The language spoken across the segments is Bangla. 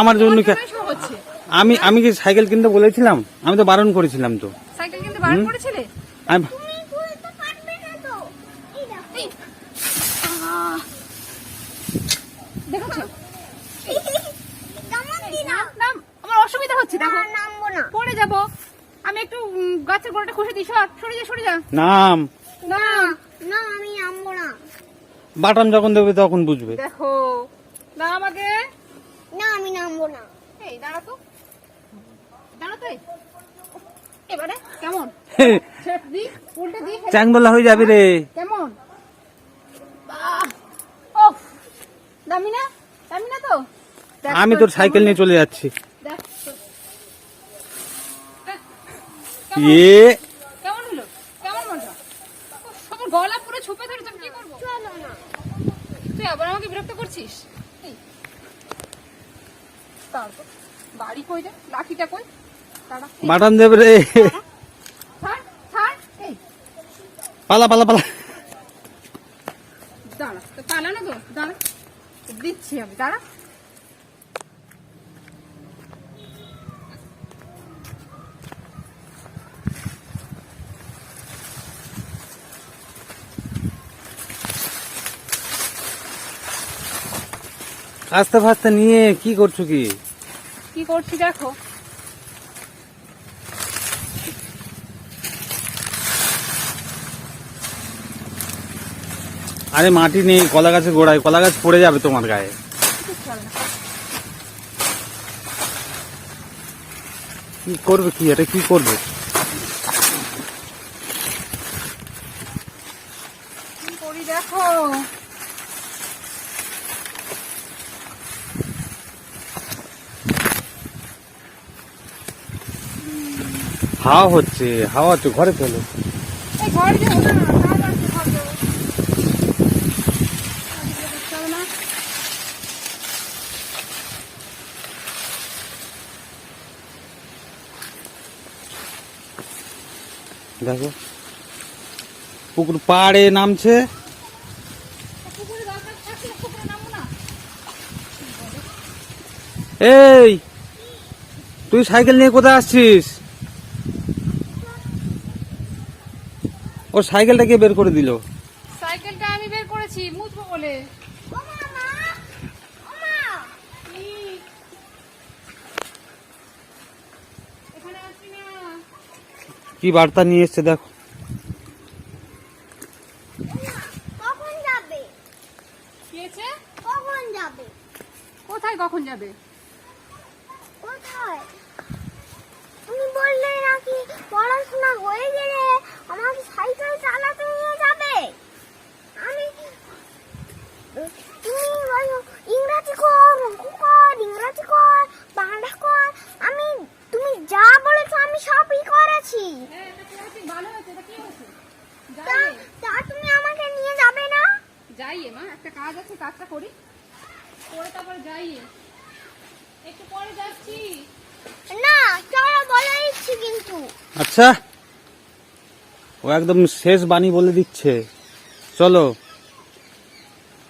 আমার জন্য আমি আমি কি সাইকেল কিনতে বলেছিলাম? আমি তো বারণ করেছিলাম তো। সাইকেল কিনতে বারণ? করেছিলে? আমার অসুবিধা হচ্ছে দেখো। না নামবো পড়ে যাব। আমি একটু গাছের গোড়াটা দিই সর সরে যা সরে যা। নাম। না না আমি নামবো না। বাটন যখন দেবে তখন বুঝবে। দেখো। না আমাকে এই দাঁড়া তো। দাঁড়া তো এবারে কেমন? দি উল্টে দি ফেলে- হয়ে যাবে রে। কেমন? ওফ দামি না? দামি না তো? আমি তোর সাইকেল নিয়ে চলে যাচ্ছি। দেখ এ কেমন হলো? কেমন মজা? আমার গলা পুরো ছুপে ধরেছে কি করব? চলো না তুই আবার আমাকে বিরক্ত করছিস? তারপর? বাড়ি কই রে? লাঠিটা কই? দেবে পালা পালা পালা। দাঁড়া তো পালা না তো? দাঁড়া। দিচ্ছি আমি দাঁড়া। আস্তে ফাস্তে নিয়ে কি করছ কি? কি করছি দেখো? আরে মাটি নেই, কলা গাছের গোড়ায়, কলা গাছ পড়ে যাবে তোমার গায়ে। কি করবে কি? এটা কি করবে কি করি দেখো হাওয়া হচ্ছে হাওয়া হচ্ছে ঘরে চলো দেখো পুকুর পাড়ে নামছে। এই তুই সাইকেল নিয়ে কোথায় আসছিস? ও সাইকেলটাকে বের করে দিল? সাইকেলটা আমি বের করেছি মুছবো বলে। ও মা ও মা। কি? না। কি বার্তা নিয়ে এসছে দেখো। কখন যাবে? কখন যাবে? কোথায় কখন যাবে? কোথায়? তুমি বললে নাকি পড়াশোনা হয়ে গেলে আমাকে সাইকেল চালাতে নিয়ে যাবে। আমি তুমি বলো ইংরাজি কর অঙ্ক কর ইংরাজি কর বাংলা কর আমি তুমি যা বলেছ আমি সবই করেছি। হ্যাঁ এটা করেছি ভালো হয়েছে এটা কি হয়েছে? তা তুমি আমাকে নিয়ে যাবে না? যাই মা একটা কাজ আছে কাজটা করি। করে তারপরে যাই একটু পরে যাচ্ছি। না চলো বলে দিচ্ছি কিন্তু। আচ্ছা। ও একদম শেষ বাণী বলে দিচ্ছে। চলো।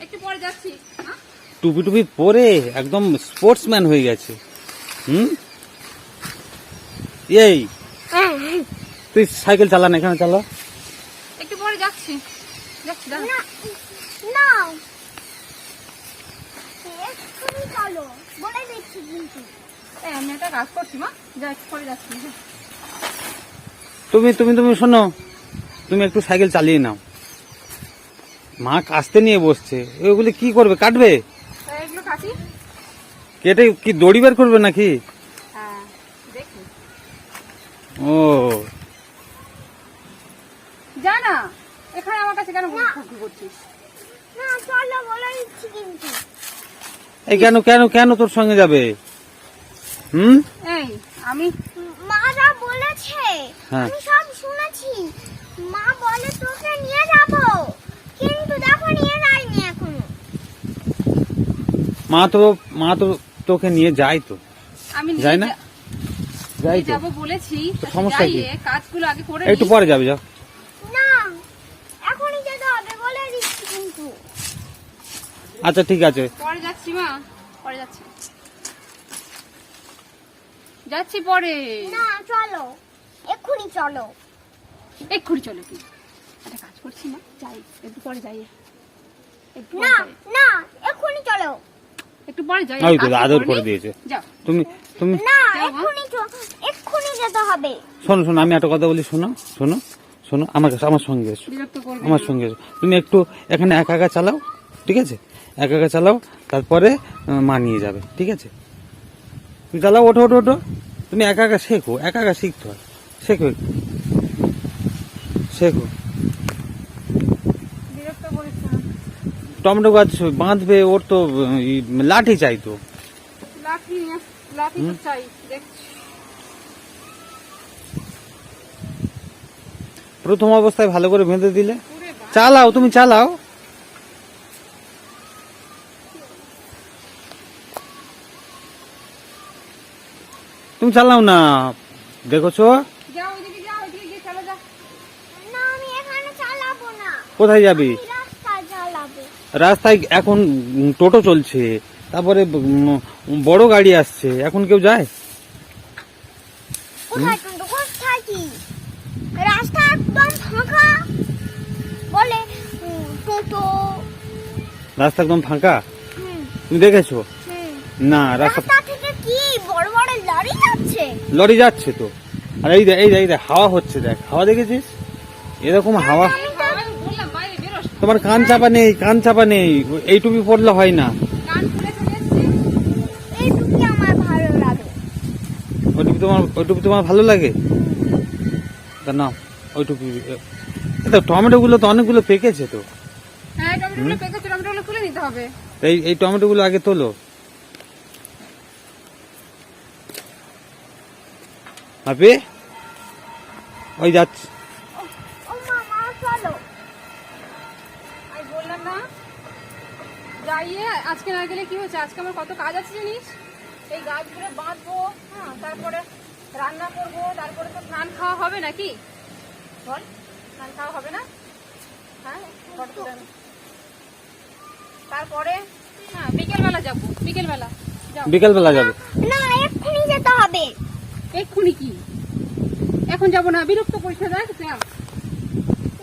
একটু পরে যাচ্ছি হ্যাঁ? টুপি টুপি পরে একদম স্পোর্টসম্যান হয়ে গেছে। হুম? এই তুই সাইকেল চালা না এখানে চালা। একটু পরে যাচ্ছি। যাচ্ছি না না। চলো বলে দিচ্ছি কিন্তু। আমি একটা কাজ করছি মা। যা একটু পরে যাচ্ছি হ্যাঁ। তুমি তুমি তুমি শোনো। তুমি একটু সাইকেল চালিয়ে নাও। মা কাস্তে নিয়ে বসছে। ওইগুলি কি করবে? কাটবে? কাটি। কি দড়ি বের করবে নাকি? হ্যাঁ ও। যা না এখানে আমার কাছে কেন করছিস এই কেন কেন কেন তোর সঙ্গে যাবে? হুম? এই আমি মা যা বলেছে হ্যাঁ। আমি সব শুনেছি। নিয়ে কিন্তু দেখো নিয়ে যায়নি এখনও। মা তো মা তো তোকে নিয়ে যায় তো। আমি যাই না? যাই তো। যাব বলেছি সমস্যা কি? কাজগুলো আগে করে একটু পরে যাবে যাও। না এখনই যেতে হবে বলে দিচ্ছি কিন্তু। আচ্ছা ঠিক আছে। পরে যাচ্ছি মা পরে যাচ্ছি। যাচ্ছি পরে। না চলো। এক্ষুনি চলো। এক্ষুনি চলো কি একটা করছি না যাই একটু পরে যাই। একটু না না এক্ষুনি চলো। একটু পরে যাই। ওই তো আদর করে? দিয়েছে। যাও। তুমি তুমি না মা। এক্ষুনি যেতে হবে। শোনো শোনো আমি একটা কথা বলি শোনো শোনো শোনো আমার কাছে আমার সঙ্গে এসো। আমার সঙ্গে এসো। তুমি একটু এখানে একা একা চালাও ঠিক আছে? একা একা চালাও তারপরে আহ, মা নিয়ে যাবে ঠিক আছে? তুমি চালাও ওঠো ওঠো ওঠো। তুমি একা একা শেখো একা একা শিখতে হয়। শেখো শেখো বিরক্ত করিস না টমেটো গাছ বাঁধবে ওর তো লাঠি চাই তো। লাঠি নিয়ে লাঠি তো চাই দেখছি। প্রথম অবস্থায় ভালো করে বেঁধে দিলে। চালাও তুমি চালাও। তুমি চালাও না। দেখেছ? যাও ওইদিকে যাও ওইদিকে গিয়ে চলো যা না আমি এখানে চালাবো না। কোথায় যাবি? রাস্তায় এখন টোটো চলছে তারপরে বড় গাড়ি আসছে এখন কেউ যায়? রাস্তা একদম ফাঁকা। বলে টোটো। রাস্তা একদম ফাঁকা? তুমি দেখেছ? না রাস্তা থেকে কি বড় বড় লরি যাচ্ছে? লরি যাচ্ছে তো। আর এই দেখ এই দেখ এই দেখ হাওয়া হচ্ছে দেখ হাওয়া দেখেছিস? এরকম হাওয়া আমি বললাম বাইরে বেরোস না। তোমার কান চাপা নেই কান চাপা নেই এই টুপি পরলে হয় না। ওই টুপি তোমার ওই টুপি তোমার ভালো লাগে? তা না ওই টুপি তো টমেটো গুলো তো অনেকগুলো পেকেছে তো। হ্যাঁ টমেটোগুলো টমেটোগুলো এই এই টমেটো গুলো আগে তোলো। আপি ওই যাচ্ছে যাইয়ে আজকে না গেলে কি হয়েছে? আজকে আমার কত কাজ আছে জানিস? এই গাছগুলো বাঁধবো হ্যাঁ তারপরে রান্না করব তারপরে তো স্নান খাওয়া হবে নাকি? বল স্নান খাওয়া হবে না? হ্যাঁ। তারপরে হ্যাঁ বিকেলবেলা যাব বিকেলবেলা যাও। বিকেল বেলা যাবে। না এক্ষুনি যেতে হবে। এক্ষুনি কি? এখন যাব না বিরক্ত করিস না দেখ।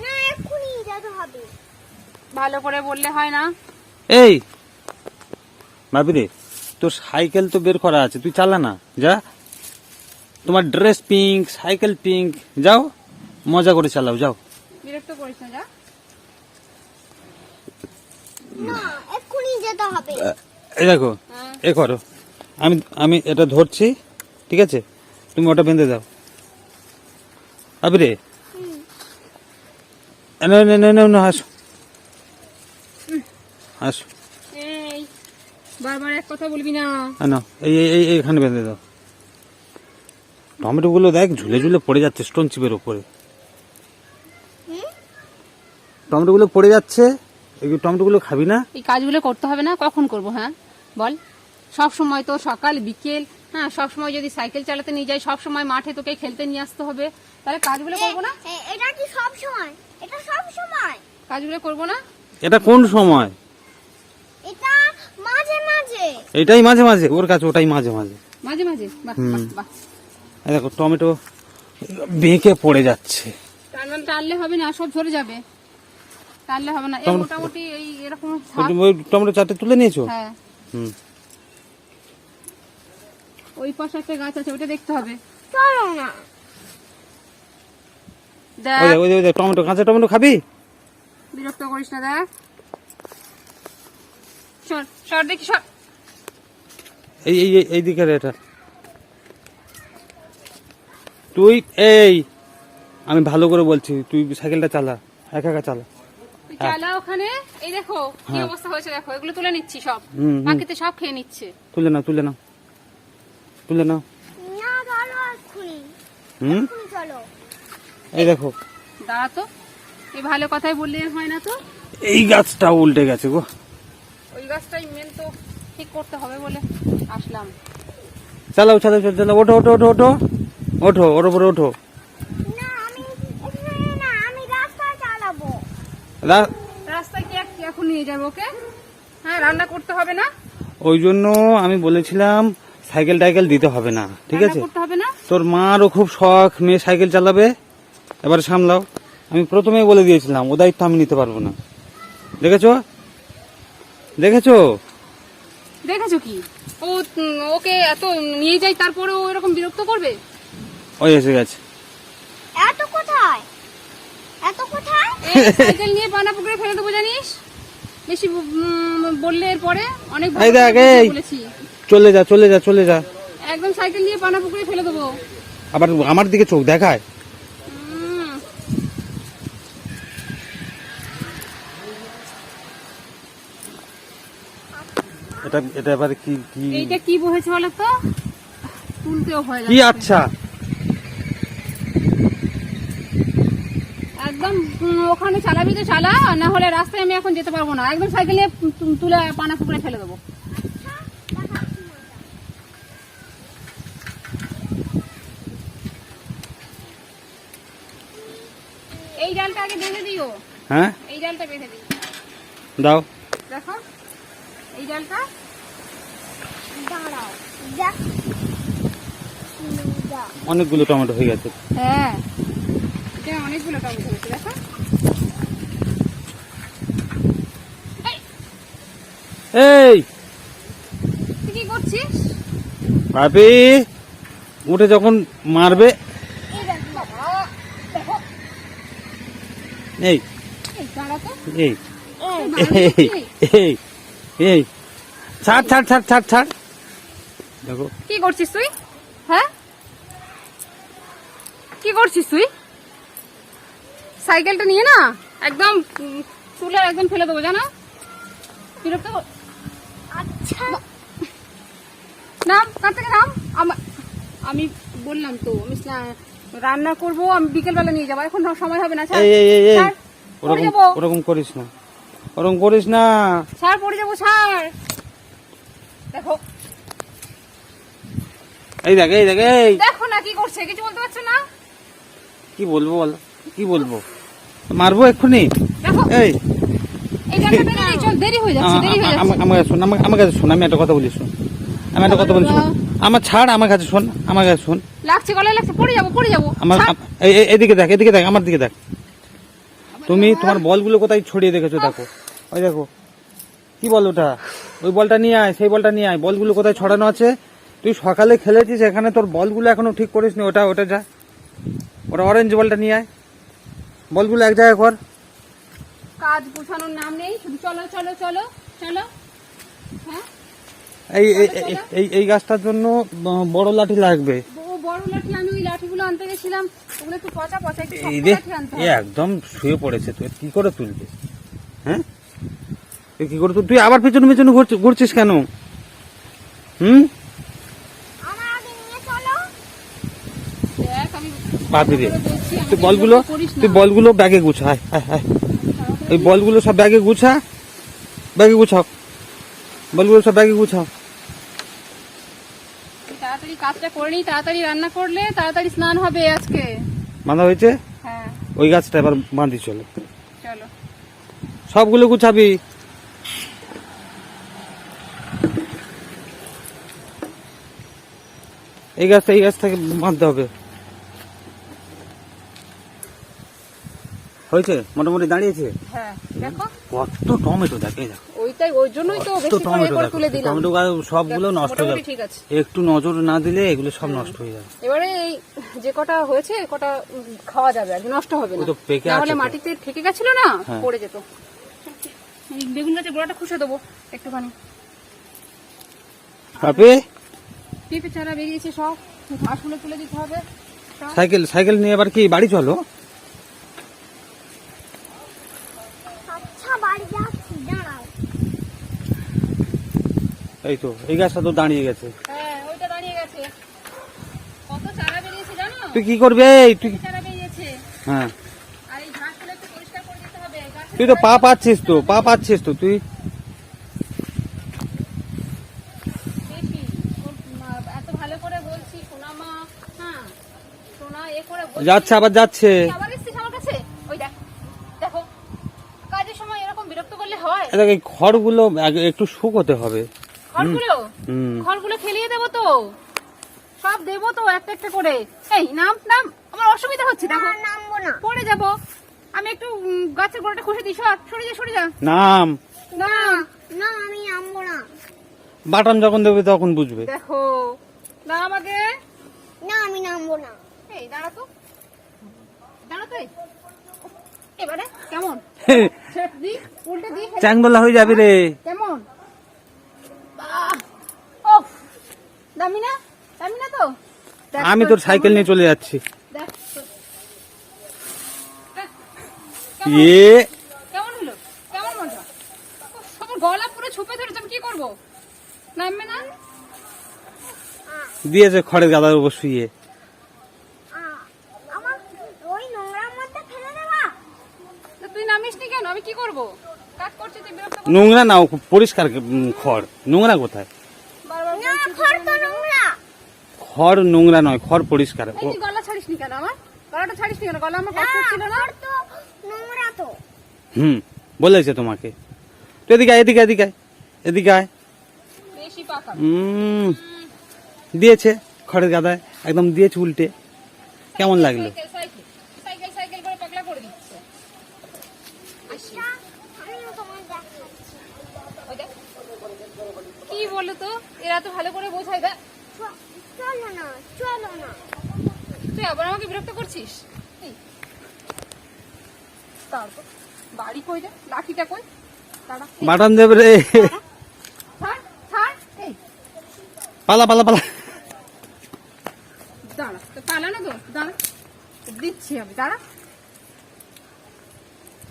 না এক্ষুনি যেতে হবে। ভালো করে বললে হয় না। এই ভাবি রে তোর সাইকেল তো বের করা আছে তুই চালা না যা। তোমার ড্রেস পিঙ্ক সাইকেল পিঙ্ক যাও মজা করে চালাও যাও। বিরক্ত করিস না যা। না এক্ষুনি যেতে হবে। এই দেখো হ্যাঁ। এ করো। আমি আমি এটা ধরছি ঠিক আছে? তুমি ওটা বেঁধে দাও। আবি রে হুম। না না না না না আসো। বারবার এক কথা বলবি না। আ, এই এই এইখানে বেঁধে দাও। টমেটো গুলো দেখ ঝুলে ঝুলে পড়ে যাচ্ছে স্টোন চিপের ওপরে হুম? টমেটো গুলো পড়ে যাচ্ছে এই টমেটো গুলো খাবি না? এই কাজগুলো করতে হবে না কখন করব হ্যাঁ? বল। সব সময় তো সকাল বিকেল হ্যাঁ সব সময় যদি সাইকেল চালাতে নিয়ে যাই সব সময় মাঠে তোকে খেলতে নিয়ে আসতে হবে। তাহলে কাজগুলো করব না? এটা কি সব সময় এটা সব সময় কাজগুলো করব না এটা কোন সময়? এটা মাঝে মাঝে। এটাই মাঝে মাঝে ওর কাছে ওটাই মাঝে মাঝে। মাঝে মাঝে বাহ বাহ এই দেখো টমেটো বেঁকে পড়ে যাচ্ছে। টানবান টানলে হবে না সব ঝরে যাবে। টানলে হবে না। এই মোটামুটি এই এরকম ওই টমেটো চারটে তুলে নিয়েছো? হ্যাঁ। হুম। ওই পাশে একটা গাছ আছে ওটা দেখতে হবে। চলো না। দেখ। দেখ, ওই ওই টমেটো কাঁচা টমেটো খাবি? বিরক্ত করিস না দেখ। সর সর দেখি সর এই এই এই- এই এটা। তুই এই আমি ভালো করে বলছি তুই সাইকেলটা চালা একা একা চালা। চালা ওখানে এই দেখো কি হ্যাঁ। অবস্থা হয়েছে দেখো এগুলো তুলে নিচ্ছি সব। হুম, হুম। বাকিতে সব খেয়ে নিচ্ছে। তুলে নাও তুলে নাও। তুলে নাও। না চলো এক্ষুনি। হুম? চলো। এই দেখো। দাঁড়া তো এই ভালো কথাই বললে হয় না তো? এই গাছটা উল্টে গেছে গো। গাছটাই মেন তো ঠিক করতে হবে বলে আসলাম। চালাও চালাও চালাও চালাও ওঠো ওঠো ওঠো ওঠো। ওঠো ওর উপরে ওঠো। না আমি এখানে না আমি রাস্তায় চালাবো। রা- রাস্তায় কি এখন নিয়ে যাব ওকে? হ্যাঁ রান্না করতে হবে না? ওই জন্য আমি বলেছিলাম সাইকেল টাইকেল দিতে হবে না ঠিক আছে? করতে হবে না? তোর মারও খুব শখ মেয়ে সাইকেল চালাবে। এবারে সামলাও। আমি প্রথমেই বলে দিয়েছিলাম ও দায়িত্ব আমি নিতে পারব না। দেখেছ? দেখেছ? দেখেছ কি? ও ওকে এত নিয়ে যাই তারপরে ও এরকম বিরক্ত করবে? ওই এসে গেছে। এত কোথায়? এত কোথায়? এই সাইকেল নিয়ে পানা পুকুরে ফেলে দেবো জানিস? বেশি বললে এরপরে অনেক ভালো এই দেখ, এই। বলেছি। চলে যা চলে যা চলে যা। একদম সাইকেল নিয়ে পানা পুকুরে ফেলে দেবো। আবার আমার দিকে চোখ দেখায়? এটা এটা এবারে কি কি? এইটা কি বলেছে বলো তো তুলতেও ভয় কি আচ্ছা? একদম ওখানে চালাবি তো চালা না হলে রাস্তায় আমি এখন যেতে পারব না। একদম সাইকেল তুলে পানা পুকুরে ফেলে দেবো। এই ডালটা আগে বেঁধে দিও। হ্যাঁ? এই ডালটা বেঁধে দিও। দাও। দেখো এই ডালটা অনেকগুলো টমেটো হয়ে গেছে। হ্যাঁ। এটা অনেকগুলো টমেটো হয়েছে দেখো। এই, এই তুই কি করছিস? পাপি উঠে যখন মারবে। এই, এই। এই। এই। ছাড় ছাড় ছাড় ছাড় ছাড়। দেখো। কি করছিস তুই? হ্যাঁ? কি করছিস তুই? সাইকেলটা নিয়ে না একদম তুলে একদম ফেলে দেবো জানো? বিরক্ত আচ্ছা। নাম কার থেকে নাম? আমি বললাম তো আমি রান্না করব আমি বিকেলবেলা নিয়ে যাব এখন সময় হবে না পড়ে ওরকম যাব। ওরকম করিস না। ওরকম করিস না। ছাড় পড়ে যাব ছাড় দেখো এই দেখ এই দেখ এই। দেখো না কি করছে কিছু বলতে পারছ না? কি বলব বল কি বলব? মারবো এক্ষুনি? এই। আমার কাছে শোন আমার আমার কাছে শোন আমি একটা কথা বলি শোন। আমি একটা কথা বলি শোন। আমার ছাড় আমার কাছে শোন আমার কাছে শোন। লাগছে গলায় লাগছে পড়ে যাব পড়ে যাব। আমার এই- এই- এদিকে দেখ এদিকে দেখ আমার দিকে দেখ। তুমি তোমার বলগুলো কোথায় ছড়িয়ে দেখেছ দেখো। ওই দেখো। কি বল ওটা? ওই বলটা নিয়ে আয় সেই বলটা নিয়ে আয়। বলগুলো কোথায় ছড়ানো আছে? তুই সকালে খেলেছিস এখানে তোর বলগুলো এখনও ঠিক করিস নি ওটা ওটা যা। ওটা অরেঞ্জ বলটা নিয়ে আয়। বলগুলো এক জায়গায় কর। কাজ গোছানোর নাম নেই শুধু চলো চলো চলো চলো। হ্যাঁ? এই এই- এই- গাছটার জন্য বড় লাঠি লাগবে। ও বড় লাঠি আমি ওই লাঠিগুলো আনতে গেছিলাম। ওগুলো একটু পচা পচা একটু এই রে একদম শুয়ে পড়েছে তুই কি করে তুলবে? হ্যাঁ? তুই কি করে তুই আবার পেছনে পেছনে ঘুরছি- ঘুরছিস কেন? হুম আমার আগে নিয়ে চলো দেখ বাপরে রে তুই বলগুলো। তুই বলগুলো ব্যাগে গুছা আয় আয় ওই বলগুলো সব ব্যাগে গুছা ব্যাগে গুছাও। বলগুলো সব ব্যাগে গুছাও। তাড়াতাড়ি কাজটা করে নিই তাড়াতাড়ি রান্না করলে তাড়াতাড়ি স্নান হবে আজকে। বাঁধা হয়েছে? হ্যাঁ। ওই গাছটা এবার বাঁধি চলো। চলো। সবগুলো গুছাবি। এই গাছটা এই গাছ থেকে বাঁধতে হবে। হয়েছে? মোটামুটি দাঁড়িয়েছে? হ্যাঁ দেখো। কত টমেটো দেখ ওইটাই ওই জন্যই তো বেশি করে তুলে দিলাম। টমেটো গাছ সবগুলো নষ্ট হয়ে যাবে। ঠিক আছে। একটু নজর না দিলে এগুলো সব নষ্ট হয়ে যাবে। এবারে এই যে কটা হয়েছে কটা খাওয়া যাবে আর নষ্ট হবে না। পেকে আছে মাটিতে ঠেকে গেছিল না হ্যাঁ। পড়ে যেত। এই বেগুন গাছের গোড়াটা খুশে দেবো একটুখানি। আপে পেঁপে চারা বেরিয়েছে সব ঘাসগুলো তুলে দিতে হবে। সাইকেল সাইকেল নিয়ে এবার কি বাড়ি চলো আচ্ছা বাড়ি যাচ্ছি দাঁড়াও এই তো এই গাছটা তো দাঁড়িয়ে গেছে। হ্যাঁ তুই কি করবে? তুই হ্যাঁ। তুই তো পা পাচ্ছিস তো পা পাচ্ছিস তো তুই। হ্যাঁ। যাচ্ছে আবার যাচ্ছে। হয়? খড়গুলো একটু শুকোতে হবে। খড়গুলো? খড়গুলো খেলিয়ে দেবো তো। সব দেবো তো একটা একটা করে। এই নাম নাম। আমার অসুবিধা হচ্ছে দেখো। আর নামবো না। পড়ে যাব। আমি একটু গাছের গোড়াটা খসে দিই সর সরে যা সরে যা। নাম। না না আমি নামবো না। বাটন যখন দেবে তখন বুঝবে। দেখো না আমাকে। না আমি নামবো না। এই দাঁড়া তো। দাঁড়া তো এই। এবারে কেমন? ছেড়ে দি উল্টে দি চ্যাংবেলা হয়ে যাবে রে। কেমন বাহ! ওফ! দামি না দামি না তো আমি তোর সাইকেল নিয়ে চলে যাচ্ছি। এ কেমন হলো? কেমন মজা? উফ, গলা পুরো ছুপে ধরেছে আমি কি করব? নামবে না? দিয়েছে খড়ের গাদার উপর শুয়ে। নোংরা না ও খুব পরিষ্কার খড়। নোংরা কোথায় বারবার না বলছিস খড় তো যে- নোংরা খড় নোংরা নয় খড় পরিষ্কার। এই ও তুই গলা ছাড়িস নি কেন আমার? গলাটা ছাড়িস নি কেন? গলা আমার কষ্ট ছিল না? নোংরা তো। হুম বলেছে তোমাকে। তুই এদিকে আয়, এদিকে এদিকে আয়। এদিকে আয়। বেশি পাকা। উম, দিয়েছে খড়ের গাদায় একদম দিয়েছে উল্টে। কেমন লাগল। তা দেখ। কি বলো তো এরা তো ভালো করে বোঝায় চলো না চলো না। তুই আবার আমাকে বিরক্ত করছিস? তারপর বাড়ি কই রে? লাঠিটা কই? বাটন দেবে রে। পালা পালা পালা। দাঁড়া তো পালানো তো? দাঁড়া। দিচ্ছি আমি দাঁড়া।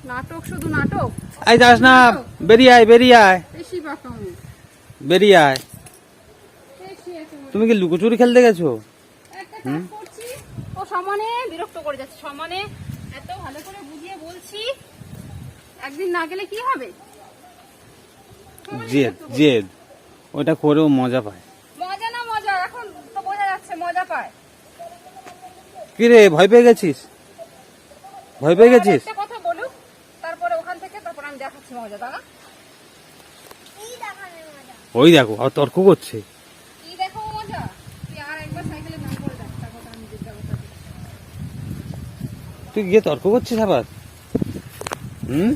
নাটক শুধু নাটক? আই যাস না বেরিয়ে আয় বেরিয়ে আয়। বেশি পাকা বেরিয়ে আয়। তুমি কি লুকোচুরি খেলতে গেছো? একটা ও সমানে বিরক্ত করে যাচ্ছে। সমানে এত ভালো করে বুঝিয়ে বলছি একদিন না গেলে কি হবে? জেদ জেদ। ওটা করেও মজা পায়। মজা না মজা এখন তো বোঝা যাচ্ছে মজা পায়। কি রে ভয় পেয়ে গেছিস? ভয় পেয়ে গেছিস? কথা বলুক তারপরে ওখান থেকে তারপর আমি দেখাচ্ছি মজা দাঁড়া ওই দেখো আর তর্ক করছে কি দেখো মজা তুই আর একবার সাইকেলে নাম করে দেখ তারপর আমি জিজ্ঞাসা করতে তুই গিয়ে তর্ক করছিস আবার? হুম।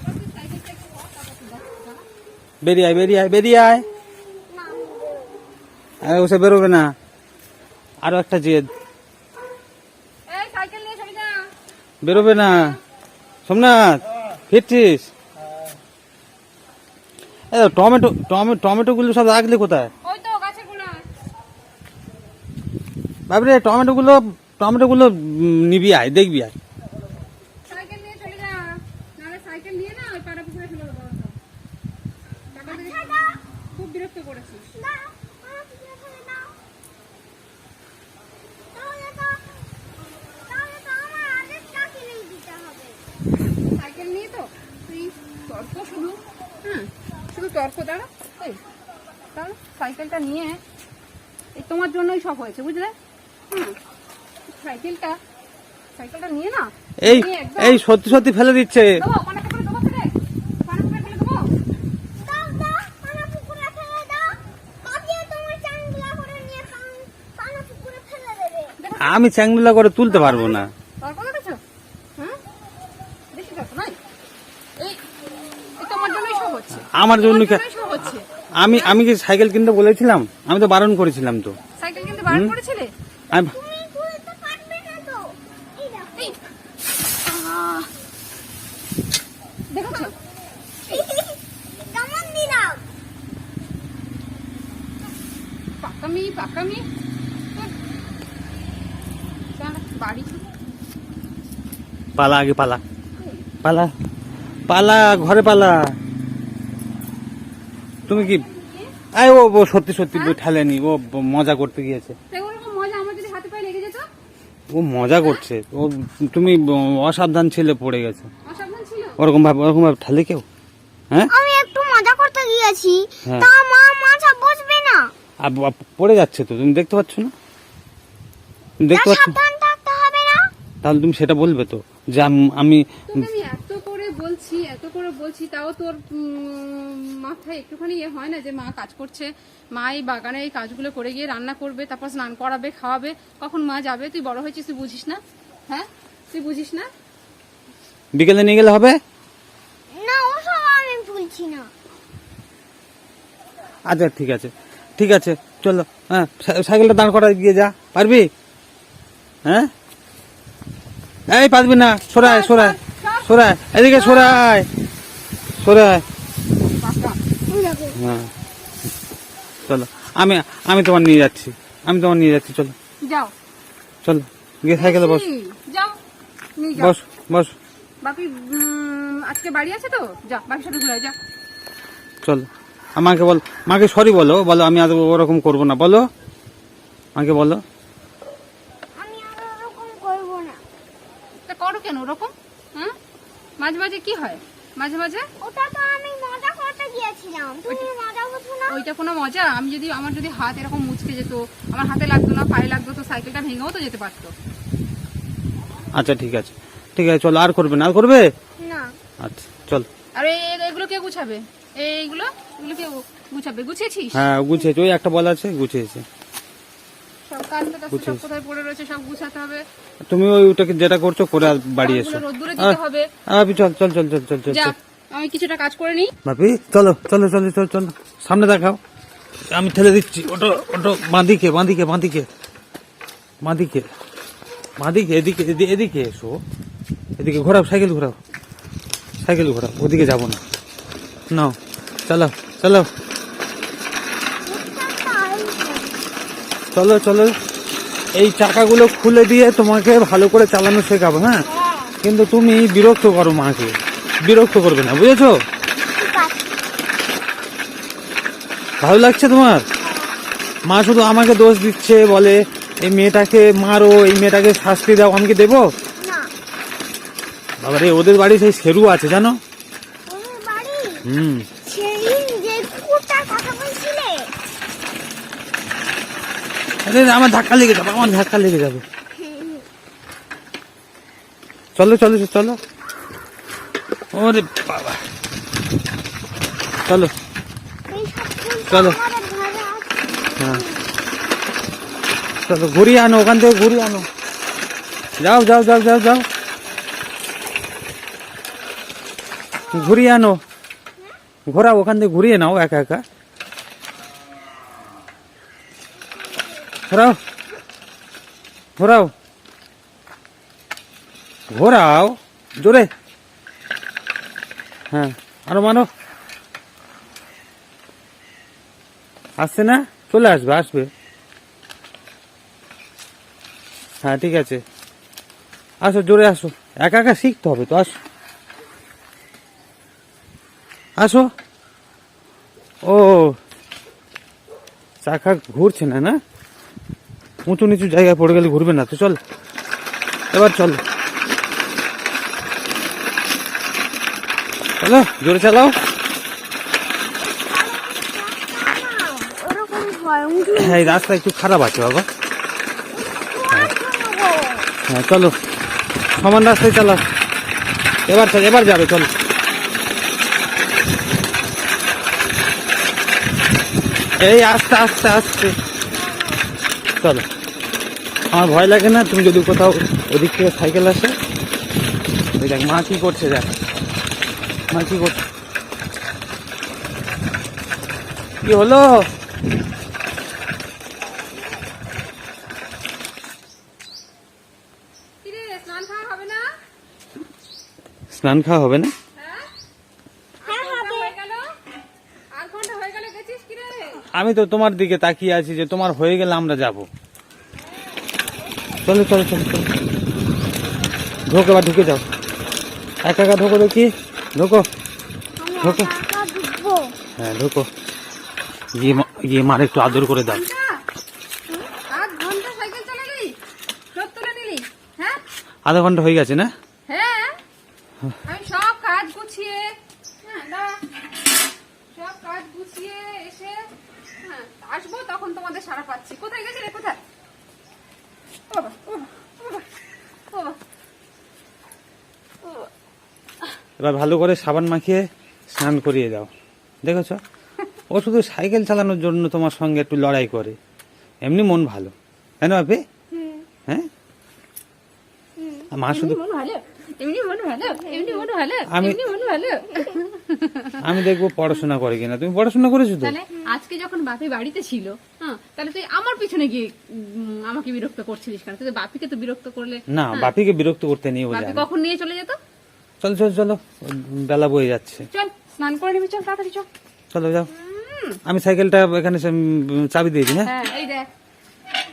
বেরিয়ে আয় বেরিয়ে আয় বেরিয়ে আয়। ওসে বেরোবে না। আরও একটা জেদ। বেরোবে না। সোমনাথ ফিরছিস? টমেটো টমেটো গুলো সব রাখলে কোথায়? ওই তো গাছের বাবরে টমেটো গুলো টমেটো গুলো উম, নিবি আয় দেখবি আয় সাইকেল নিয়ে চলে যা নাহলে সাইকেল নিয়ে না ওই পাড়া পুকুরে ফেলে দেবো সকাল থেকে খুব বিরক্ত করেছিস দাও, আমার পিছনে ফেলে দাও। তাহলে তো- তাহলে তো আমার আরেকটা কিনে দিতে হবে। সাইকেল নিয়ে তো তুই তর্ক শুধু হ্যাঁ তর্ক দাঁড়া এই সাইকেলটা নিয়ে এই তোমার জন্যই সব হয়েছে বুঝলে? হুম সাইকেলটা সাইকেলটা নিয়ে না এই এই সত্যি সত্যি ফেলে দিচ্ছে। দেবো পানাতে করে দেবো। ফেলে পানাতে করে ফেলে দেবো দাও, দাও, আমার পুকুরে ফেলে দাও। কাকিয়ে তোমার চাংগুলা করে নিয়ে পান- পানা পুকুরে ফেলে দেবে। আমি চ্যাংদুলা করে তুলতে পারব না তর্ক করেছ হ্যাঁ বেশি তর্ক নাই এই এই তোমার জন্যই সব হচ্ছে আমার জন্য আমি আমি কি সাইকেল কিনতে বলেছিলাম? আমি তো বারণ করেছিলাম তো। সাইকেল কিনতে বারণ করেছিলে? তুমি আমি তুলতে পারবে না তো। এই দেখো। এই। আহ! দেখেছ কেমন দিলাম? পাকামি পাকামি। বাড়ি পালা আগে পালা। পালা। পালা ঘরে পালা। তুমি কি আয় ও ও সত্যি সত্যি বই ঠেলেনি ও মজা করতে গিয়েছে। সেগুলো মজা আমার যদি হাতে পায়ে লেগে যেত। ও মজা করছে। ও তুমি অসাবধান ছেলে পড়ে গেছে। অসাবধান ছিল? ওরকম ভাবে ওরকম ভাবে ঠেলে কেউ? হ্যাঁ? আমি একটু মজা করতে গিয়েছি। হ্যাঁ। তা মা মাছা বসবে না। আর পড়ে যাচ্ছে তো তুমি দেখতে পাচ্ছ না? দেখতে পাচ্ছ? না? সাবধান থাকতে হবে না। তাহলে তুমি সেটা বলবে তো যে আম- বলছি এত করে বলছি তাও তোর মাথায় একটুখানি ইয়ে হয় না যে মা কাজ করছে? মা এই বাগানে এই কাজগুলো করে গিয়ে রান্না করবে তারপর স্নান করাবে খাওয়াবে। কখন মা যাবে? তুই বড় হয়েছিস তুই বুঝিস না? হ্যাঁ? তুই বুঝিস না? বিকেলে নিয়ে গেলে হবে? না ওসব আমি বলছি না। আচ্ছা ঠিক আছে। ঠিক আছে চলো হ্যাঁ সাইকেলটা দাঁড় করা গিয়ে যা। পারবি? হ্যাঁ? এই পারবি না সরায় সরায়। সরায় এদিকে সরায় সরায় হ্যাঁ। চলো আমি আমি তোমার নিয়ে যাচ্ছি। আমি তোমার নিয়ে যাচ্ছি চলো। যাও। চলো গিয়ে সাইকেলে বস। যাও। বস বস। বাপি আজকে বাড়ি আছে তো? যা বাপির সাথে ঘুরে যা চলো। আমাকে বল মাকে সরি বলো বলো আমি আর ওরকম করব না বলো। মাকে বলো। আমি আর ওরকম করব না। তা করো কেন ওরকম? মাঝে মাঝে কি হয়? মাঝে মাঝে? ওটা তো আমি মজা করতে গিয়েছিলাম। তুমি মজা বুঝো না? ওইটা কোনো মজা। আমি যদি আমার যদি হাত এরকম মুচকে যেত আমার হাতে লাগতো না পায়ে লাগতো তো সাইকেলটা ভেঙেও তো যেতে পারতো। আচ্ছা ঠিক আছে। ঠিক আছে চলো আর করবে না? আর করবে? না। আচ্ছা চল। আর এগুলো কে গুছাবে? এইগুলো এগুলো? কে গুছাবে? গুছিয়েছিস হ্যাঁ গুছিয়েছে ওই একটা বল আছে গুছিয়েছে সব কাজটা সব কোথায় পড়ে রয়েছে সব গুছাতে হবে। তুমি ওই ওটাকে যেটা করছ করে বাড়ি এসো। রোদ্দুরে দিতে হবে। আবি চল চল চল চল চল চল আমি কিছুটা কাজ করে নিই। বাপি চলো চলো চলো চলো চলো। সামনে দেখাও। আমি ঠেলে দিচ্ছি। ওটো ওটো বাঁদিকে বাঁদিকে বাঁদিকে। বাঁদিকে বাঁদিকে এদিকে এদি- এদিকে এসো। এদিকে ঘোরাও সাইকেল ঘোরাও। সাইকেল ঘোরাও ওদিকে যাব না। নাও চলো চলো। চলো চলো। এই চাকাগুলো খুলে দিয়ে তোমাকে ভালো করে চালানো শেখাবো হ্যাঁ? কিন্তু তুমি বিরক্ত করো মাকে। বিরক্ত করবে না বুঝেছ? ভালো লাগছে তোমার? মা শুধু আমাকে দোষ দিচ্ছে বলে এই মেয়েটাকে মারো এই মেয়েটাকে শাস্তি দাও আমি কি দেবো? বাবারে ওদের বাড়ি সেই সেরু আছে জানো? হুম সেদিন যে কুকুরটার কথা বলছিলে আরে আমার ধাক্কা লেগে যাবে, আমার ধাক্কা লেগে যাবে। চলো চলো চলো। ওরে বাবা। চলো। চলো। হ্যাঁ। চলো, ঘুরিয়ে আনো, ওখান থেকে ঘুরিয়ে আনো। যাও যাও যাও যাও যাও। ঘুরিয়ে আনো। ঘোরা ওখান থেকে ঘুরিয়ে নাও, একা একা। ঘোরাও। ঘোরাও। ঘোরাও। জোরে। হ্যাঁ আরও মানো আসছে না? চলে আসবে আসবে। হ্যাঁ ঠিক আছে। আসো, জোরে আসো। একা একা শিখতে হবে তো, আসো। আসো। ও, চাকা ঘুরছে না না? উঁচু নিচু জায়গায় পড়ে গেলে ঘুরবে না, তো চল। এবার চল। চলো, জোরে চালাও। হ্যাঁ এই রাস্তা একটু খারাপ আছে, বাবা। হ্যাঁ চলো। সমান রাস্তায় চালাও। এবার চল, এবার যাবে, চলো। এই আস্তে আস্তে আস্তে। চলো। আমার ভয় লাগে না তুমি যদি কোথাও ওদিক থেকে সাইকেল আসে ওই দেখ মা কি করছে দেখ মা কি করছে? কি হলো? স্নান খাওয়া হবে না? স্নান খাওয়া হবে না? হ্যাঁ? হ্যাঁ ঘণ্টা হবে হয়ে গেল? আর ঘণ্টা হয়ে গেল গেছিস কিরে? আমি তো তোমার দিকে তাকিয়ে আছি যে তোমার হয়ে গেলে আমরা যাব। চলো চলো চলো চলো। ঢোকে বা ঢুকে যাও। একা একা ঢোকো দেখি। ঢোকো। ঢোকো। হ্যাঁ ঢোকো। গিয়ে গিয়ে মার একটু আদর করে দাও। আধ ঘণ্টা হ্যাঁ? আধা ঘণ্টা হয়ে গেছে না? হ্যাঁ। আমি সব কাজ গুছিয়ে হ্যাঁ সব কাজ গুছিয়ে এসে হ্যাঁ আসব তখন তোমাদের সারা পাচ্ছি। কোথায় গেছিলে? কোথায় ও বাবা, ও বাবা, ও বাবা, ও বাবা। ও বাবা। এবার ভালো করে সাবান মাখিয়ে স্নান করিয়ে দাও। দেখেছ? ও শুধু সাইকেল চালানোর জন্য তোমার সঙ্গে একটু লড়াই করে। এমনি মন ভালো। তাই না বাপি? হ্যাঁ? মা শুধু আমি দেখব পড়াশোনা করে কিনা। তুমি পড়াশোনা করেছ তো? আজকে যখন বাপি বাড়িতে ছিল হ্যাঁ তাহলে তুই আমার পিছনে গিয়ে আমাকে বিরক্ত করছিলিস কেন? তুই বাপিকে তো বিরক্ত করলে না বাপিকে বিরক্ত করতে নিয়ে ও বাপি কখন নিয়ে চলে যেত? চলো চলো চলো বেলা বয়ে যাচ্ছে। চল স্নান করে নিবি চল তাড়াতাড়ি চল। চলো যাও। আমি সাইকেলটা এখানে চাবি দিয়ে দিই হ্যাঁ? হ্যাঁ এই দেখ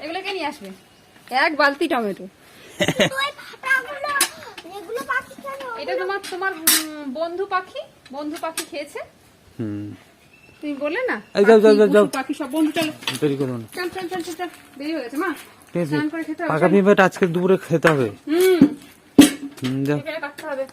এগুলো কে নিয়ে আসবে? এক বালতি টমেটো। এটা তোমার তোমার বন্ধু পাখি বন্ধু পাখি খেয়েছে? হুম। তুমি বললে না? এই যাও, যাও, যাও, যাও। সব বন্ধু চলো। দেরি করো না। চল চল চল চল চল। দেরি হয়ে গেছে মা। ঠিক আছে। স্নান করে পাকা পিঁপড়াটা আজকে দুপুরে খেতে হবে। হুম। হুম যাও। এখানে হবে।